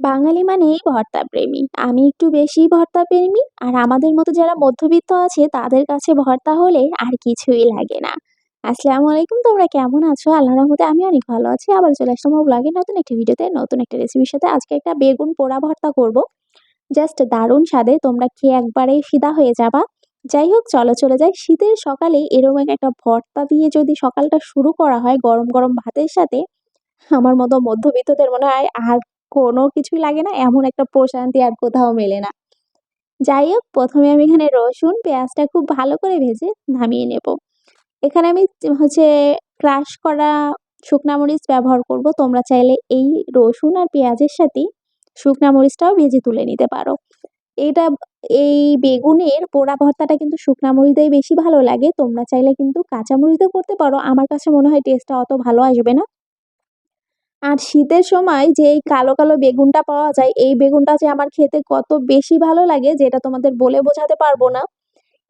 বাঙালি মানেই ভর্তা প্রেমী। আমি একটু বেশিই ভর্তা প্রেমী। আর আমাদের মতো যারা মধ্যবিত্ত আছে তাদের কাছে ভর্তা হলে আর কিছুই লাগে না। আসসালামু আলাইকুম তোমরা কেমন আছো? আল্লাহ রহমতে আমি অনেক ভালো আছি। আবার চলে আসলাম ব্লগে নতুন একটা ভিডিওতে নতুন একটা রেসিপির সাথে। আজকে একটা বেগুন পোড়া ভর্তা করব। জাস্ট দারুণ স্বাদে তোমরা খেয়ে একবারেই ফিদা হয়ে যাবা। যাই হোক চলো চলে যাই। শীতের সকালে এরকম একটা ভর্তা দিয়ে যদি সকালটা শুরু করা হয় গরম, গরম ভাতের সাথে আমার মতো মধ্যবিত্তদের মনে হয় আর কোনো কিছুই লাগে না, এমন একটা প্রশান্তি আর কোথাও মেলে না। যাই হোক, প্রথমে আমি এখানে রসুন, পেঁয়াজটা খুব ভালো করে ভেজে নামিয়ে নেব। এখানে আমি হচ্ছে ক্রাশ করা শুকনা মরিচ ব্যবহার করব। তোমরা চাইলে এই রসুন আর পেঁয়াজের সাথে শুকনা মরিচটাও ভেজে তুলে নিতে পারো। এটা এই বেগুনের পোড়া ভর্তাটা কিন্তু শুকনা মরিচ দিয়ে বেশি ভালো লাগে। তোমরা চাইলে কিন্তু কাঁচা মরিচ করতে পারো। আমার কাছে মনে হয় টেস্টটা অত ভালো আসবে না। আর শীতের সময় যে এই কালো কালো বেগুনটা পাওয়া যায়, এই বেগুনটা যে আমার খেতে কত বেশি ভালো লাগে যেটা তোমাদের বলে বোঝাতে পারব না।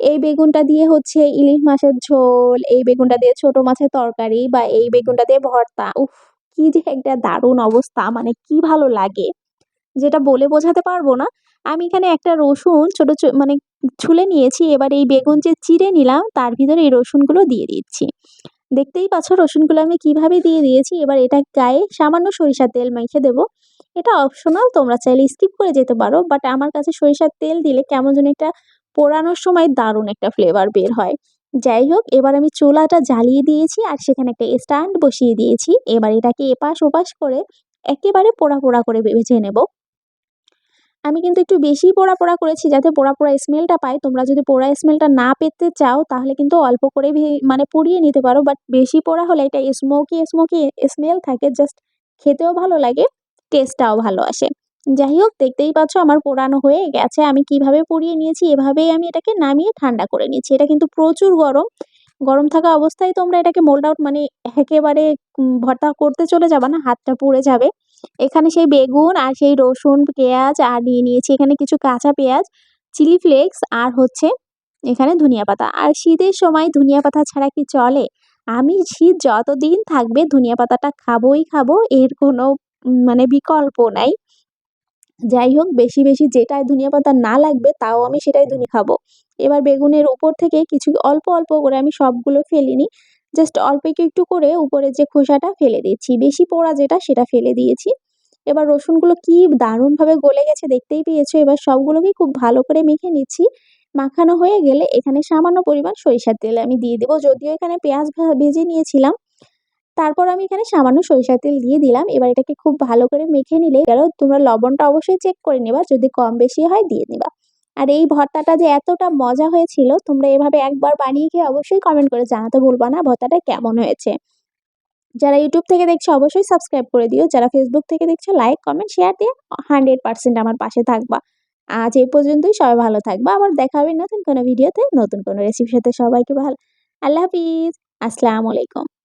এই বেগুনটা দিয়ে হচ্ছে ইলিশ মাছের ঝোল, এই বেগুনটা দিয়ে ছোট মাছের তরকারি বা এই বেগুনটা দিয়ে ভর্তা। উফ, কি যে একটা দারুণ অবস্থা মানে কি ভালো লাগে, যেটা বলে বোঝাতে পারব না। আমি এখানে একটা রসুন ছোট মানে ছুলে নিয়েছি, এবার এই বেগুন যে চিড়ে নিলাম, তার ভিতরে এই রসুনগুলো দিয়ে দিচ্ছি। দেখতেই পাচ্ছ রসুনগুলো আমি কীভাবে দিয়ে দিয়েছি। এবার এটা গায়ে সামান্য সরিষার তেল মেখে দেবো। এটা অপশনাল তোমরা চাইলে স্কিপ করে যেতে পারো বাট আমার কাছে সরিষার তেল দিলে কেমন যেন একটা পোড়ানোর সময় দারুণ একটা ফ্লেভার বের হয়। যাই হোক, এবার আমি চুলাটা জ্বালিয়ে দিয়েছি আর সেখানে একটা স্ট্যান্ড বসিয়ে দিয়েছি। এবার এটাকে এপাশ ওপাশ করে একেবারে পোড়া পোড়া করে ভেজে নেব। আমি কিন্তু একটু বেশি পোড়া পোড়া করেছি যাতে পোড়া পোড়া স্মেলটা পাই তোমরা যদি পোড়া স্মেলটা না পেতে চাও, তাহলে কিন্তু অল্প করে মানে পুড়িয়ে নিতে পারো। বাট বেশি পোড়া হলে এটা স্মোকি স্মোকি স্মেল থাকে জাস্ট খেতেও ভালো লাগে টেস্টটাও ভালো আসে। যাই হোক, দেখতেই পাচ্ছ আমার পোড়ানো হয়ে গেছে। আমি কীভাবে পুড়িয়ে নিয়েছি, এভাবেই আমি এটাকে নামিয়ে ঠান্ডা করে নিয়েছি। এটা কিন্তু প্রচুর গরম। গরম থাকা অবস্থায় তোমরা এটাকে মোল্ড আউট মানে একেবারে ভর্তা করতে চলে যাবা না, হাতটা পুড়ে যাবে। এখানে সেই বেগুন আর সেই রসুন, পেঁয়াজ আর নিয়ে নিয়েছি এখানে কিছু কাঁচা পেঁয়াজ, চিলি ফ্লেক্স আর হচ্ছে এখানে ধনিয়া পাতা। আর শীতের সময় ধনিয়া পাতা ছাড়া কি চলে? আমি শীত যতদিন থাকবে ধনিয়া পাতাটা খাবোই খাব, এর কোনো মানে বিকল্প নাই। যাই হোক, বেশি বেশি যেটাই ধনিয়া পাতা না লাগবে, তাও আমি সেটাই ধুনি খাব। এবার বেগুনের উপর থেকে কিছু অল্প অল্প করে আমি সবগুলো ফেলিনি জাস্ট অল্প একটু একটু করে উপরে যে খোসাটা ফেলে দিয়েছি। বেশি পোড়া যেটা, সেটা ফেলে দিয়েছি। এবার রসুনগুলো কি দারুণভাবে গলে গেছে দেখতেই পেয়েছ? এবার সবগুলোকে খুব ভালো করে মেখে নিচ্ছি। মাখানো হয়ে গেলে এখানে সামান্য পরিমাণ সরিষার তেল আমি দিয়ে দেবো। যদিও এখানে পেঁয়াজ ভেজে নিয়েছিলাম তারপর আমি এখানে সামান্য সরিষার তেল দিয়ে দিলাম। এবার এটাকে খুব ভালো করে মেখে নিলে গেল তোমরা লবণটা অবশ্যই চেক করে নেবা, যদি কম বেশি হয় দিয়ে নেবা। আর এই ভর্তাটা যে এতটা মজা হয়েছিল, তোমরা এভাবে একবার বানিয়ে খেয়ে অবশ্যই কমেন্ট করে জানাতে ভুলবা না ভর্তাটা কেমন হয়েছে। যারা ইউটিউব থেকে দেখছ, অবশ্যই সাবস্ক্রাইব করে দিও। যারা ফেসবুক থেকে দেখছ লাইক কমেন্ট শেয়ার দিয়ে হান্ড্রেড পার্সেন্ট আমার পাশে থাকবা। আজ এই পর্যন্তই, সবাই ভালো থাকবা। আবার দেখা হবে নতুন কোনো ভিডিওতে নতুন কোনো রেসিপির সাথে। সবাইকে ভালো, আল্লাহ হাফিজ। আসসালামু আলাইকুম।